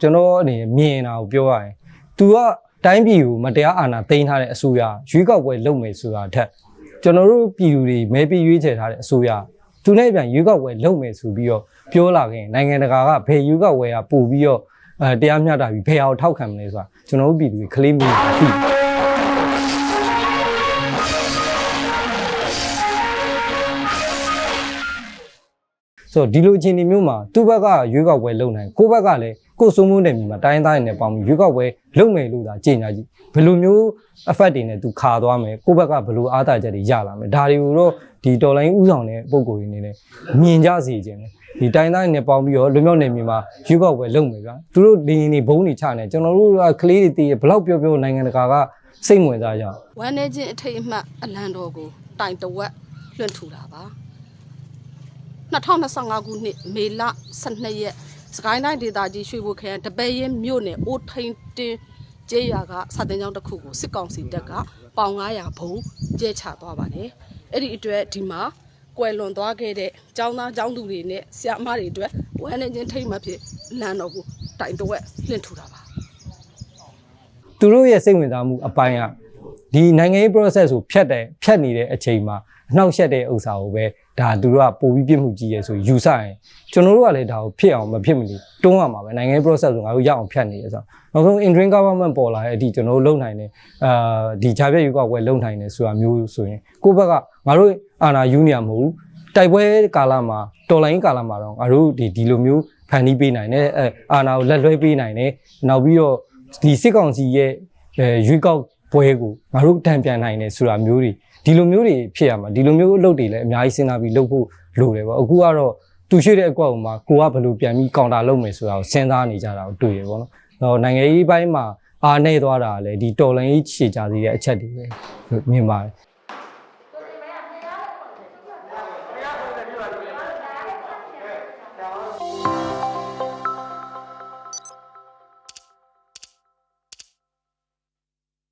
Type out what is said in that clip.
ကျွန်တော်အနေနဲ့မြင်တာကိုပြောရရင် तू ကတိုင်းပြည်ကိုမတရားအာဏာသိမ်းထားတဲ့အစိုးရရွေးကောက်ပွဲလုပ်မယ်ဆိုတာထက်ကျွန်တော်တို့ပြည်သူတွေမဲပေးရွေးချယ်ထားတဲ့အစိုးရသူနဲ့ပြန်ရွေးကောက်ပွဲလုပ်မယ်ဆိုပြီးတော့ပြောလာခင်နိုင်ငံတကာကဘယ်ရွေးကောက်ပွဲကပို့ပြီးတော့အဲတရားမျှတပြီးဘယ်အောင်ထောက်ခံမလဲဆိုတာကျွန်တော်တို့ပြည်သူတွေခလေးမီးသိတယ်ဆိုတော့ဒီလိုအခြေအနေမျိုးမှာသူ့ဘက်ကရွေးကောက်ပွဲလုပ်နိုင်ကိုယ့်ဘက်ကလည်း ကိုယ်စိုးမိုးနယ်မြေမှာတိုင်းသားတွေနဲ့ပေါင်းပြီးရွေးကောက်ပွဲလုပ်မယ်လို့သာကြေညာကြည့်ဘယ်လိုမျိုး effect တွေနဲ့သူခါသွားမယ်ကိုယ့်ဘက်ကဘယ်လိုအားသာချက်တွေရလာမယ်ဒါတွေကိုတော့ဒီတော်လိုင်းဥဆောင်တဲ့ပုံကိုယ်တွေနေနဲ့မြင်ကြစေခြင်းတယ်ဒီတိုင်းသားတွေနဲ့ပေါင်းပြီးတော့လူမျိုးနယ်မြေမှာရွေးကောက်ပွဲလုပ်မယ်ဗျာသူတို့ဒီနေဘုံတွေချနေကျွန်တော်တို့ကကလေးတွေတည်ရဘလောက်ပြောပြောနိုင်ငံတကာကစိတ်ဝင်စားကြအောင်ဝမ်းနေခြင်းအထိတ်အမှတ်အလံတော်ကိုတိုင်တဝက်လွှင့်ထူတာပါ2025ခုနှစ်မေလ12ရက် စကိုင်းတိုင်းဒေသကြီးရွှေဘိုခရိုင်တပည့်ရင်မြို့နယ်အိုးထိန်တင်းကျေးရွာကစာတင်ကျောင်းတစ်ခုကိုစစ်ကောင်စီတပ်ကပေါင်900ဘုံကျဲချသွားပါတယ်အဲ့ဒီအတွက်ဒီမှာကွယ်လွန်သွားခဲ့တဲ့ကျောင်းသားကျောင်းသူတွေနဲ့ဆရာမတွေအတွက်ဝမ်းနေခြင်းထိတ်မှတ်ဖြစ်လမ်းတော်ကိုတိုင်တဝက်လွှင့်ထူတာပါသူတို့ရဲ့စိတ်ဝင်စားမှုအပိုင်းကဒီနိုင်ငံရေး process ကိုဖြတ်တယ်ဖြတ်နေတဲ့အချိန်မှာအနှောက်ယှက်တဲ့ဥစ္စာကိုပဲ ဒါသူတို့ကပိုပြီးပြစ်မှုကြီးရဲဆိုယူဆရင်ကျွန်တော်တို့ကလည်းဒါကိုဖြစ်အောင်မဖြစ်မနေတွန်းရမှာပဲနိုင်ငံရေး process ကိုငါတို့ရအောင်ဖြတ်နေရဆိုတော့နောက်ဆုံး interim government ပေါ်လာတဲ့အထိကျွန်တော်တို့လုံနိုင်တယ်အာဒီဂျာပြည့်ယူကောက်ပွဲလုံနိုင်တယ်ဆိုတာမျိုးဆိုရင်ကိုယ့်ဘက်ကငါတို့အာဏာယူနေရမဟုတ်ဘူးတိုက်ပွဲကာလမှာတော်လိုင်းကာလမှာတော့ငါတို့ဒီဒီလိုမျိုးဖန်တီးပေးနိုင်တယ်အဲအာဏာကိုလက်လွှဲပေးနိုင်တယ်နောက်ပြီးတော့ဒီစစ်ကောင်စီရဲ့အဲရွေးကောက်ပွဲကိုငါတို့တံပြန်နိုင်တယ်ဆိုတာမျိုးတွေ ဒီလိုမျိုးတွေဖြစ်ရမှာဒီလိုမျိုးအလုပ်တွေလည်းအများကြီးစဉ်းစားပြီးလုပ်ဖို့လိုတယ်ပေါ့အခုကတော့သူရှိတဲ့အကွက်မှာကိုကဘယ်လိုပြန်ပြီးကောင်တာလုပ်မယ်ဆိုတာကိုစဉ်းစားနေကြတာကိုတွေ့ရပေါ့နော်။တော့နိုင်ငံရေးပိုင်းမှာအားနေသွားတာကလည်းဒီတော်လိုင်းရေးခြေကြသေးတဲ့အချက်တွေပဲမြင်ပါတယ်